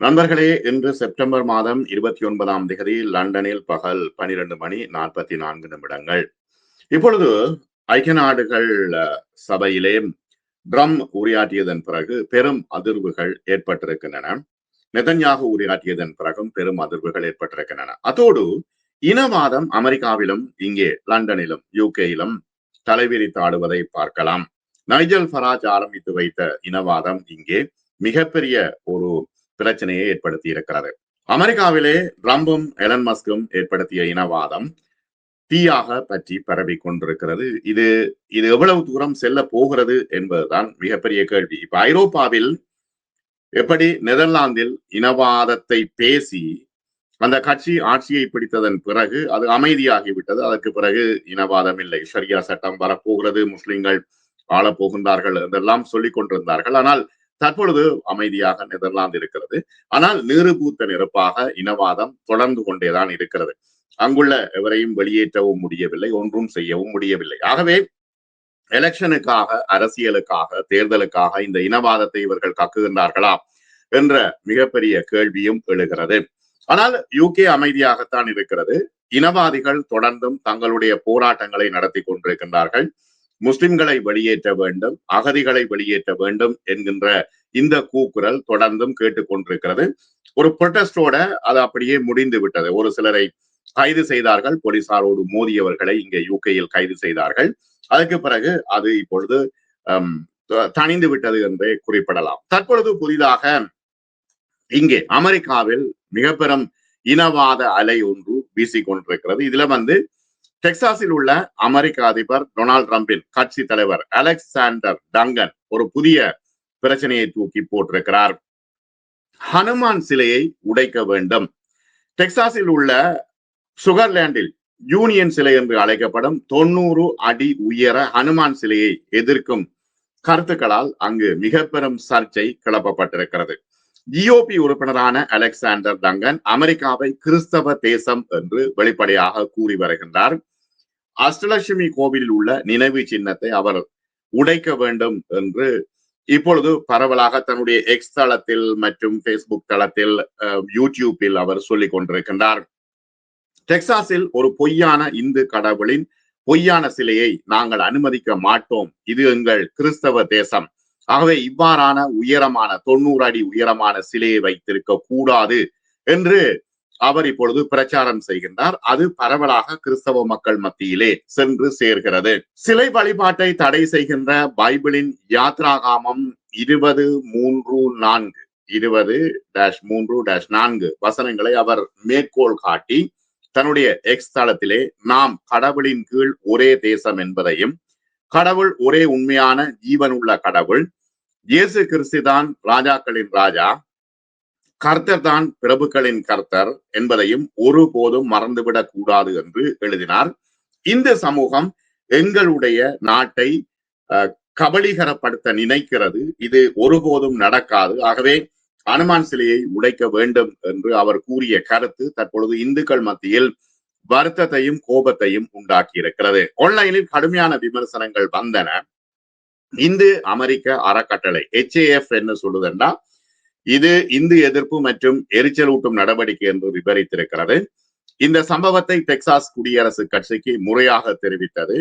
நண்பர்களே இன்று செப்டம்பர் மாதம் இருபத்தி ஒன்பதாம் தேதி லண்டனில் பகல் பனிரெண்டு மணி நாற்பத்தி நான்கு நிமிடங்கள். இப்பொழுது ஐக்கிய நாடுகள் சபையிலே ட்ரம் உரையாற்றியதன் பிறகு பெரும் அதிர்வுகள் ஏற்பட்டிருக்கின்றன. நெதன்யாகு உரையாற்றியதன் பிறகும் பெரும் அதிர்வுகள் ஏற்பட்டிருக்கின்றன. அதோடு இனவாதம் அமெரிக்காவிலும் இங்கே லண்டனிலும் யூகேயிலும் தலைவிரித்தாடுவதை பார்க்கலாம். நைஜல் ஃபராஜ் ஆரம்பித்து வைத்த இனவாதம் இங்கே மிகப்பெரிய ஒரு பிரச்சனையை ஏற்படுத்தி இருக்கிறது. அமெரிக்காவிலே ட்ரம்பும் எலன் மஸ்கும் ஏற்படுத்திய இனவாதம் தீயாக பற்றி பரவி கொண்டிருக்கிறது. இது இது எவ்வளவு தூரம் செல்ல போகிறது என்பதுதான் மிகப்பெரிய கேள்வி. இப்ப ஐரோப்பாவில் எப்படி நெதர்லாந்தில் இனவாதத்தை பேசி அந்த கட்சி ஆட்சியை பிடித்ததன் பிறகு அது அமைதியாகிவிட்டது. அதற்கு பிறகு இனவாதம் இல்லை. ஷரியா சட்டம் வரப்போகிறது. முஸ்லிம்கள் ஆளப் போகின்றார்கள் என்றெல்லாம் சொல்லிக் கொண்டிருந்தார்கள். ஆனால் தற்பொழுது அமைதியாக நெதர்லாந்து இருக்கிறது. ஆனால் நீறுபூத்த நெருப்பாக இனவாதம் தொடர்ந்து கொண்டேதான் இருக்கிறது. அங்குள்ள எவரையும் வெளியேற்றவும் முடியவில்லை ஒன்றும் செய்யவும் முடியவில்லை. ஆகவே எலெக்ஷனுக்காக அரசியலுக்காக தேர்தலுக்காக இந்த இனவாதத்தை இவர்கள் கக்குகின்றார்களா என்ற மிகப்பெரிய கேள்வியும் எழுகிறது. ஆனால் யூகே அமைதியாகத்தான் இருக்கிறது. இனவாதிகள் தொடர்ந்தும் தங்களுடைய போராட்டங்களை நடத்தி கொண்டிருக்கின்றார்கள். முஸ்லிம்களை வெளியேற்ற வேண்டும் அகதிகளை வெளியேற்ற வேண்டும் என்கின்ற இந்த கூக்குரல் தொடர்ந்தும் கேட்டுக்கொண்டிருக்கிறது. ஒரு புரொட்டஸ்டோட அது அப்படியே முடிந்து விட்டது. ஒரு சிலரை கைது செய்தார்கள். போலீசாரோடு மோதியவர்களை இங்கே யூகேயில் கைது செய்தார்கள். அதுக்கு பிறகு அது இப்பொழுது தணிந்து விட்டது என்றே குறிப்பிடலாம். தற்பொழுது புதிதாக இங்கே அமெரிக்காவில் மிக பெரும் இனவாத அலை ஒன்று வீசிக்கொண்டிருக்கிறது. இதுல வந்து டெக்சாஸில் உள்ள அமெரிக்க அதிபர் டொனால்ட் ட்ரம்பின் கட்சி தலைவர் அலெக்சாண்டர் டங்கன் ஒரு புதிய பிரச்சனையை தூக்கி போட்டிருக்கிறார். ஹனுமான் சிலையை உடைக்க வேண்டும். டெக்சாஸில் உள்ள சுகர்லேண்டில் யூனியன் சிலை என்று அழைக்கப்படும் தொண்ணூறு அடி உயர ஹனுமான் சிலையை எதிர்க்கும் கருத்துக்களால் அங்கு மிக பெரும் சர்ச்சை கிளப்பப்பட்டிருக்கிறது. ஜிஓபி உறுப்பினரான அலெக்சாண்டர் டங்கன் அமெரிக்காவை கிறிஸ்தவ தேசம் என்று வெளிப்படையாக கூறி வருகின்றார். அஷ்டலட்சுமி கோவிலில் உள்ள நினைவு சின்னத்தை அவர் உடைக்க வேண்டும் என்று இப்பொழுது பரவலாக தன்னுடைய எக்ஸ் தளத்தில் மற்றும் பேஸ்புக் தளத்தில் யூடியூப்பில் அவர் சொல்லிக் கொண்டிருக்கின்றார். டெக்சாஸில் ஒரு பொய்யான இந்து கடவுளின் பொய்யான சிலையை நாங்கள் அனுமதிக்க மாட்டோம். இது எங்கள் கிறிஸ்தவ தேசம். ஆகவே இவ்வாறான உயரமான தொண்ணூறு அடி உயரமான சிலையை வைத்திருக்க கூடாது என்று அவர் இப்பொழுது பிரச்சாரம் செய்கின்றார். அது பரவலாக கிறிஸ்தவ மக்கள் மத்தியிலே சென்று சேர்கிறது. சிலை வழிபாட்டை தடை செய்கின்ற பைபிளின் யாத்ராகாமம் இருபது மூன்று நான்கு. இருபது டேஷ் மூன்று டேஷ் நான்கு வசனங்களை அவர் மேற்கோள் காட்டி தன்னுடைய எக்ஸ் தளத்திலே நாம் கடவுளின் கீழ் ஒரே தேசம் என்பதையும் கடவுள் ஒரே உண்மையான ஜீவனுள்ள கடவுள் இயேசு கிறிஸ்துதான் ராஜாக்களின் ராஜா கர்த்தர் தான் பிரபுக்களின் கர்த்தர் என்பதையும் ஒருபோதும் மறந்துவிடக் கூடாது என்று எழுதினார். இந்த சமூகம் எங்களுடைய நாட்டை அஹ், கபலீகரப்படுத்த நினைக்கிறது. இது ஒருபோதும் நடக்காது. ஆகவே அனுமான் சிலையை உடைக்க வேண்டும் என்று அவர் கூறிய கருத்து தற்பொழுது இந்துக்கள் மத்தியில் வருத்தத்தையும் கோபத்தையும் உண்டாக்கி இருக்கிறது ஆன்லைனில் கடுமையான விமர்சனங்கள் வந்தன. இந்து அமெரிக்க அறக்கட்டளை ஹெச்ஏஎஃப் என்ன சொல்லுதுன்னா இது இந்து எதிர்ப்பு மற்றும் எரிச்சலூட்டும் நடவடிக்கை என்று விவரித்திருக்கிறது. இந்த சம்பவத்தை டெக்சாஸ் குடியரசு கட்சிக்கு முறையாக தெரிவித்தது.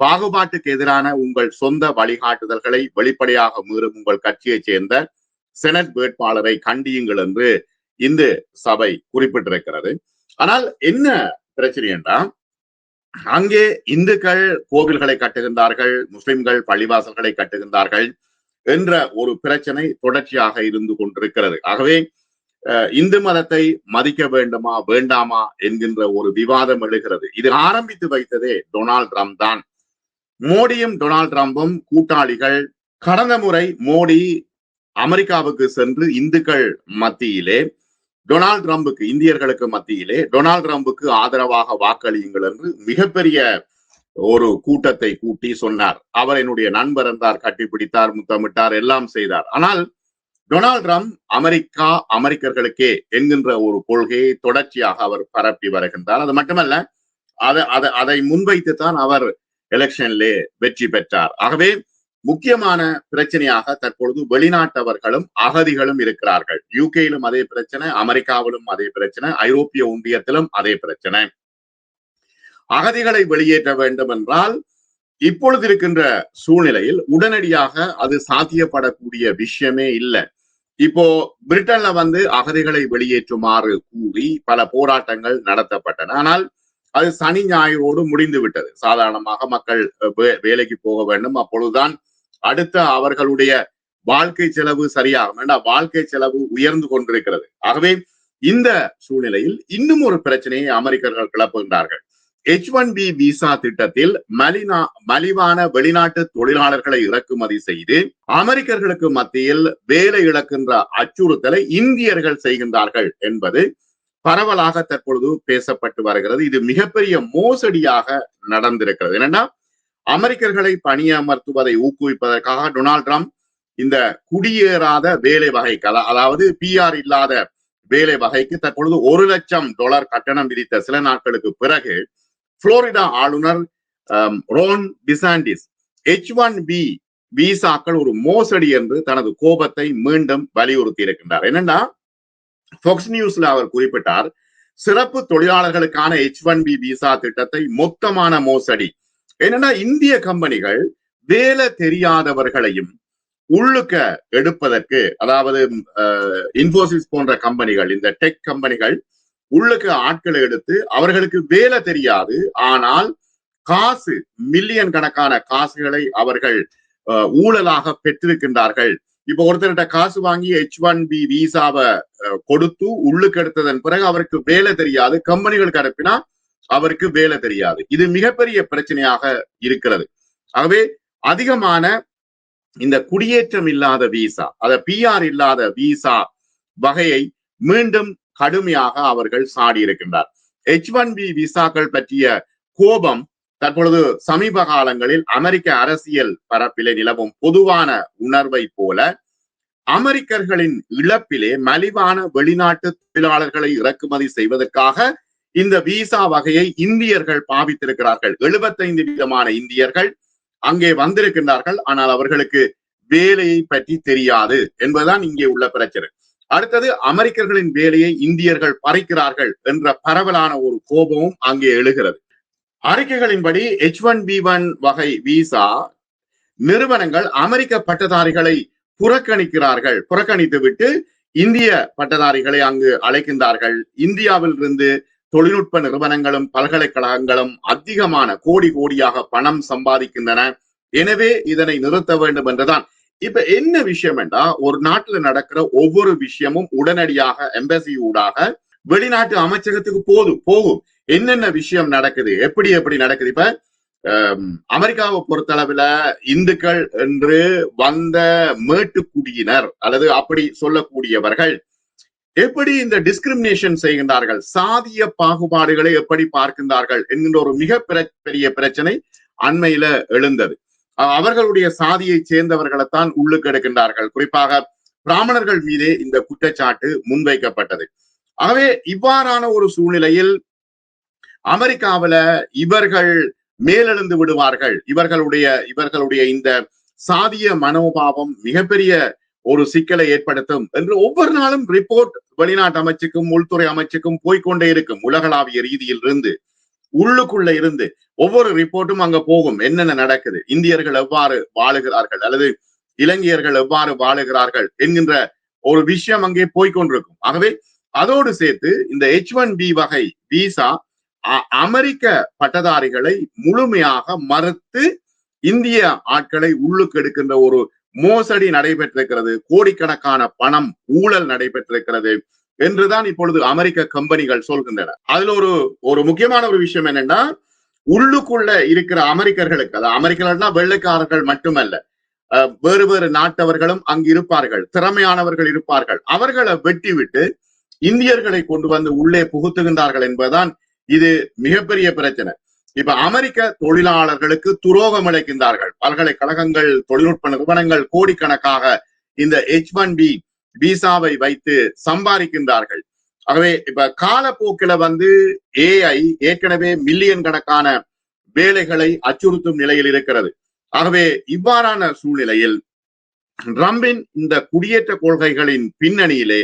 பாகுபாட்டுக்கு எதிரான உங்கள் சொந்த வழிகாட்டுதல்களை வெளிப்படையாக மீறும் உங்கள் கட்சியைச் சேர்ந்த செனட் வேட்பாளரை கண்டியுங்கள் என்று இந்து சபை குறிப்பிட்டிருக்கிறது. ஆனால் என்ன பிரச்சனை என்றால் அங்கே இந்துக்கள் கோவில்களை கட்டுகின்றார்கள் முஸ்லிம்கள் பள்ளிவாசல்களை கட்டுகின்றார்கள் என்ற ஒரு பிரச்சனை தொடர்ச்சியாக இருந்து கொண்டிருக்கிறது. ஆகவே இந்து மதத்தை மதிக்க வேண்டுமா வேண்டாமா என்கின்ற ஒரு விவாதம் எழுகிறது. இது ஆரம்பித்து வைத்ததே டொனால்ட் ட்ரம்ப் தான். மோடியும் டொனால்ட் ட்ரம்பும் கூட்டாளிகள் கடந்த முறை மோடி அமெரிக்காவுக்கு சென்று இந்துக்கள் மத்தியிலே டொனால்ட் ட்ரம்புக்கு இந்தியர்களுக்கு மத்தியிலே டொனால்ட் ட்ரம்புக்கு ஆதரவாக வாக்களியுங்கள் என்று மிகப்பெரிய ஒரு கூட்டத்தை கூட்டி சொன்னார். அவர் என்னுடைய நண்பர் என்றார் கட்டிப்பிடித்தார் முத்தமிட்டார் எல்லாம் செய்தார். ஆனால் டொனால்ட் ட்ரம்ப் அமெரிக்கா அமெரிக்கர்களுக்கே என்கின்ற ஒரு கொள்கையை தொடர்ச்சியாக அவர் பரப்பி வருகின்றார். அது மட்டுமல்ல அதை அதை அதை முன்வைத்து தான் அவர் எலெக்ஷனிலே வெற்றி பெற்றார். ஆகவே முக்கியமான பிரச்சனையாக தற்பொழுது வெளிநாட்டவர்களும் அகதிகளும் இருக்கிறார்கள். யூகேயிலும் அதே பிரச்சனை அமெரிக்காவிலும் அதே பிரச்சனை ஐரோப்பிய ஒன்றியத்திலும் அதே பிரச்சனை. அகதிகளை வெளியேற்ற வேண்டும் என்றால் இப்பொழுது இருக்கின்ற சூழ்நிலையில் உடனடியாக அது சாத்தியப்படக்கூடிய விஷயமே இல்லை. இப்போ பிரிட்டன்ல வந்து அகதிகளை வெளியேற்றுமாறு கூறி பல போராட்டங்கள் நடத்தப்பட்டன. ஆனால் அது சனி ஞாயிறோடு முடிந்து விட்டது. சாதாரணமாக மக்கள் வேலைக்கு போக வேண்டும். அப்பொழுதுதான் அடுத்த அவர்களுடைய வாழ்க்கை செலவு சரியாகும். ஏன்னா வாழ்க்கை செலவு உயர்ந்து கொண்டிருக்கிறது. ஆகவே இந்த சூழ்நிலையில் இன்னும் ஒரு பிரச்சனையை அமெரிக்கர்கள் கிளப்புகின்றார்கள். எச் ஒன் பி விசா திட்டத்தில் மலினா மலிவான வெளிநாட்டு தொழிலாளர்களை இறக்குமதி செய்து அமெரிக்கர்களுக்கு மத்தியில் வேலை இழக்கின்ற அச்சுறுத்தலை இந்தியர்கள் செய்கின்றார்கள் என்பது பரவலாக தற்பொழுது பேசப்பட்டு வருகிறது. இது மிகப்பெரிய மோசடியாக நடந்திருக்கிறது. என்னன்னா அமெரிக்கர்களை பணியமர்த்துவதை ஊக்குவிப்பதற்காக டொனால்ட் ட்ரம்ப் இந்த குடியேறாத வேலை வகைக்கு அதாவது பிஆர் இல்லாத வேலை வகைக்கு தற்பொழுது ஒரு லட்சம் டாலர் கட்டணம் விதித்த சில நாட்களுக்கு பிறகு புளோரிடா ஆளுநர் Ron DeSantis H one B விசாக்கள் ஒரு மோசடி என்று தனது கோபத்தை மீண்டும் வலியுறுத்தி இருக்கின்றார் என்னன்னா ஃபோக்ஸ் நியூஸ்ல அவர் குறிப்பிட்டார் சிறப்பு தொழிலாளர்களுக்கான எச் ஒன் பி விசா திட்டத்தை மொத்தமான மோசடி. என்னன்னா இந்திய கம்பெனிகள் வேலை தெரியாதவர்களையும் உள்ளுக்க எடுப்பதற்கு அதாவது uh, இன்போசிஸ் போன்ற கம்பெனிகள் இந்த டெக் கம்பெனிகள் உள்ளுக்கு ஆட்களை எடுத்து அவர்களுக்கு வேலை தெரியாது. ஆனால் காசு மில்லியன் கணக்கான காசுகளை அவர்கள் ஊழலாக பெற்றிருக்கின்றார்கள். இப்ப ஒருத்தர்கிட்ட காசு வாங்கி ஹெச் ஒன் பி விசாவை கொடுத்து உள்ளுக்கு எடுத்ததன் பிறகு அவருக்கு வேலை தெரியாது. கம்பெனிகளுக்கு அனுப்பினா அவருக்கு வேலை தெரியாது. இது மிகப்பெரிய பிரச்சனையாக இருக்கிறது. ஆகவே அதிகமான இந்த குடியேற்றம் இல்லாத விசா அத பிஆர் இல்லாத விசா வகையை மீண்டும் கடுமையாக அவர்கள் சாடியிருக்கின்றார். எச் ஒன் பி விசாக்கள் பற்றிய கோபம் தற்பொழுது சமீப காலங்களில் அமெரிக்க அரசியல் பரப்பிலே நிலவும் பொதுவான உணர்வை போல அமெரிக்கர்களின் இழப்பிலே மலிவான வெளிநாட்டு தொழிலாளர்களை இறக்குமதி செய்வதற்காக இந்த விசா வகையை இந்தியர்கள் பாவித்திருக்கிறார்கள். எழுபத்தைந்து விதமான இந்தியர்கள் அங்கே வந்திருக்கின்றார்கள். ஆனால் அவர்களுக்கு வேலையை பற்றி தெரியாது என்பதுதான் இங்கே உள்ள பிரச்சனை. அடுத்தது அமெரிக்கர்களின் வேலையை இந்தியர்கள் பறைக்கிறார்கள் என்ற பரவலான ஒரு கோபமும் அங்கே எழுகிறது. அறிக்கைகளின்படி எச் ஒன் பி ஒன் வகை விசா நிறுவனங்கள் அமெரிக்க பட்டதாரிகளை புறக்கணிக்கிறார்கள். புறக்கணித்து விட்டு இந்திய பட்டதாரிகளை அங்கு அழைக்கின்றார்கள். இந்தியாவில் இருந்து தொழில்நுட்ப நிறுவனங்களும் பல்கலைக்கழகங்களும் அதிகமான கோடி கோடியாக பணம் சம்பாதிக்கின்றன. எனவே இதனை நிறுத்த வேண்டும் என்றுதான் இப்ப என்ன விஷயம் என்றா ஒரு நாட்டுல நடக்கிற ஒவ்வொரு விஷயமும் உடனடியாக எம்பசி ஊடாக வெளிநாட்டு அமைச்சகத்துக்கு போதும் போகும். என்னென்ன விஷயம் நடக்குது எப்படி எப்படி நடக்குது? இப்ப அமெரிக்காவை பொறுத்தளவுல இந்துக்கள் என்று வந்த மேட்டுக்குடியினர் அல்லது அப்படி சொல்லக்கூடியவர்கள் எப்படி இந்த டிஸ்கிரிமினேஷன் செய்கின்றார்கள்? சாதிய பாகுபாடுகளை எப்படி பார்க்கின்றார்கள்? என்கின்ற ஒரு மிக பெரிய பிரச்சனை அண்மையில எழுந்தது. அவர்களுடைய சாதியை சேர்ந்தவர்களைத்தான் உள்ளுக்கு எடுக்கின்றார்கள். குறிப்பாக பிராமணர்கள் மீதே இந்த குற்றச்சாட்டு முன்வைக்கப்பட்டது. ஆகவே இவ்வாறான ஒரு சூழ்நிலையில் அமெரிக்காவில இவர்கள் மேலெழுந்து விடுவார்கள். இவர்களுடைய இவர்களுடைய இந்த சாதிய மனோபாவம் மிகப்பெரிய ஒரு சிக்கலை ஏற்படுத்தும் என்று ஒவ்வொரு நாளும் ரிப்போர்ட் வெளிநாட்டு அமைச்சுக்கும் உள்துறை அமைச்சுக்கும் போய்கொண்டே இருக்கும் உலகளாவிய ரீதியில் இருந்து உள்ளுக்குள்ள இருந்து ஒவ்வொரு ரிப்போர்ட்டும் அங்க போகும். என்னென்ன நடக்குது? இந்தியர்கள் எவ்வாறு வாழுகிறார்கள்? அல்லது இலங்கையர்கள் எவ்வாறு வாழுகிறார்கள்? என்கின்ற ஒரு விஷயம் அங்கே போய்கொண்டிருக்கும் ஆகவே அதோடு சேர்த்து இந்த எச் ஒன் பி வகை விசா அமெரிக்க பட்டதாரிகளை முழுமையாக மறுத்து இந்திய ஆட்களை உள்ளுக்கு எடுக்கின்ற ஒரு மோசடி நடைபெற்றிருக்கிறது. கோடிக்கணக்கான பணம் ஊழல் நடைபெற்றிருக்கிறது. என்றுதான் இப்பொழுது அமெரிக்க கம்பெனிகள் சொல்கின்றன. அதுல ஒரு ஒரு முக்கியமான ஒரு விஷயம் என்னன்னா உள்ளுக்குள்ள இருக்கிற அமெரிக்கர்களுக்கு அதாவது அமெரிக்கர்கள்னா வெள்ளைக்காரர்கள் மட்டுமல்ல வேறு வேறு நாட்டவர்களும் அங்கு இருப்பார்கள் திறமையானவர்கள் இருப்பார்கள். அவர்களை வெட்டி விட்டு இந்தியர்களை கொண்டு வந்து உள்ளே புகுத்துகின்றார்கள் என்பதுதான் இது மிகப்பெரிய பிரச்சனை. இப்ப அமெரிக்க தொழிலாளர்களுக்கு துரோகம் இழைக்கின்றார்கள் பல்கலைக்கழகங்கள் தொழில்நுட்ப நிறுவனங்கள் கோடிக்கணக்காக இந்த எச் ஒன் பி விசாவை வைத்து சம்பாதிக்கின்றார்கள். ஆகவே இப்ப காலப்போக்கில வந்து ஏஐ ஏற்கனவே மில்லியன் கணக்கான வேலைகளை அச்சுறுத்தும் நிலையில் இருக்கிறது. ஆகவே இவ்வாறான சூழ்நிலையில் ட்ரம்பின் இந்த குடியேற்ற கொள்கைகளின் பின்னணியிலே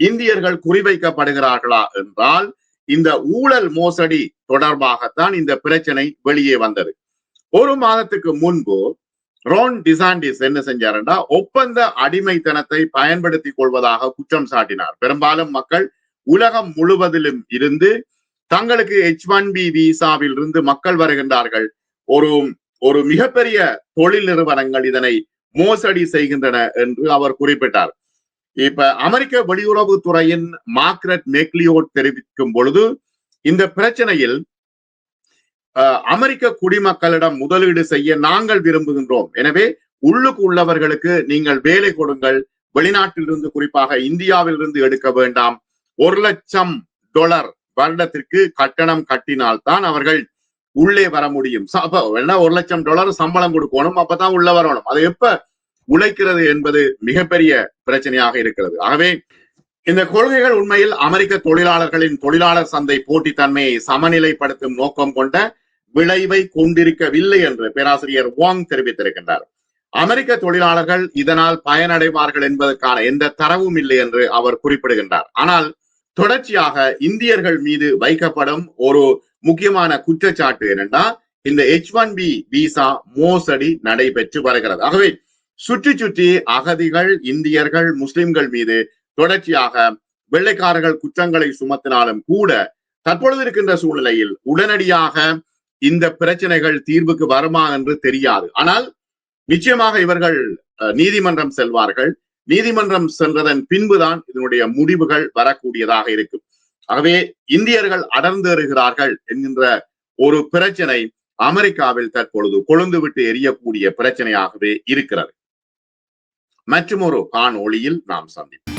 இந்தியர்கள் குறிவைக்கப்படுகிறார்களா என்றால் இந்த ஊழல் மோசடி தொடர்பாகத்தான் இந்த பிரச்சனை வெளியே வந்தது. ஒரு மாதத்துக்கு முன்பு ரோன் டிசாண்டிஸ் என்ன செஞ்சாருன்னா ஒப்பந்த அடிமைத்தனத்தை பயன்படுத்திக் கொள்வதாக குற்றம் சாட்டினார். பெரும்பாலும் மக்கள் உலகம் முழுவதிலும் இருந்து தங்களுக்கு எச் ஒன் பி விசாவில் இருந்து மக்கள் வருகின்றார்கள். ஒரு ஒரு மிகப்பெரிய தொழில் நிறுவனங்கள் இதனை மோசடி செய்கின்றன என்று அவர் குறிப்பிட்டார். இப்ப அமெரிக்க வெளியுறவுத்துறையின் மார்க்ரெட் மெக்லியோட் தெரிவிக்கும் பொழுது இந்த பிரச்சனையில் அமெரிக்க குடிமக்களிடம் முதலீடு செய்ய நாங்கள் விரும்புகின்றோம். எனவே உள்ளுக்கு உள்ளவர்களுக்கு நீங்கள் வேலை கொடுங்கள். வெளிநாட்டிலிருந்து குறிப்பாக இந்தியாவிலிருந்து எடுக்க வேண்டாம். ஒரு லட்சம் டொலர் வருடத்திற்கு கட்டணம் கட்டினால்தான் அவர்கள் உள்ளே வர முடியும். ஒரு லட்சம் டாலர் சம்பளம் கொடுக்கணும். அப்பதான் உள்ள வரணும். அது எப்ப உழைக்கிறது என்பது மிகப்பெரிய பிரச்சனையாக இருக்கிறது. ஆகவே இந்த கொள்கைகள் உண்மையில் அமெரிக்க தொழிலாளர்களின் தொழிலாளர் சந்தை போட்டித்தன்மையை சமநிலைப்படுத்தும் நோக்கம் கொண்ட விளைவை கொண்டிருக்கவில்லை என்று பேராசிரியர் வாங் தெரிவித்திருக்கின்றார். அமெரிக்க தொழிலாளர்கள் இதனால் பயனடைவார்கள் என்பதற்கான எந்த தரவும் இல்லை என்று அவர் குறிப்பிடுகின்றார். ஆனால் தொடர்ச்சியாக இந்தியர்கள் மீது வைக்கப்படும் ஒரு முக்கியமான குற்றச்சாட்டு என்னன்னா இந்த எச் ஒன் பி விசா மோசடி நடைபெற்று வருகிறது. ஆகவே சுற்றி சுற்றி அகதிகள் இந்தியர்கள் முஸ்லிம்கள் மீது தொடர்ச்சியாக வெள்ளைக்காரர்கள் குற்றங்களை சுமத்தினாலும் கூட தற்பொழுது இருக்கின்ற சூழ்நிலையில் உடனடியாக இந்த பிரச்சனைகள் தீர்வுக்கு வருமா என்று தெரியாது. ஆனால் நிச்சயமாக இவர்கள் நீதிமன்றம் செல்வார்கள். நீதிமன்றம் சென்றதன் பின்புதான் இதனுடைய முடிவுகள் வரக்கூடியதாக இருக்கும். ஆகவே இந்தியர்கள் அடர்ந்தேறுகிறார்கள் என்கின்ற ஒரு பிரச்சனை அமெரிக்காவில் தற்பொழுது கொழுந்து விட்டு எரியக்கூடிய பிரச்சனையாகவே இருக்கிறது. மற்றும் ஒரு காணொளியில் நாம் சந்திப்போம்.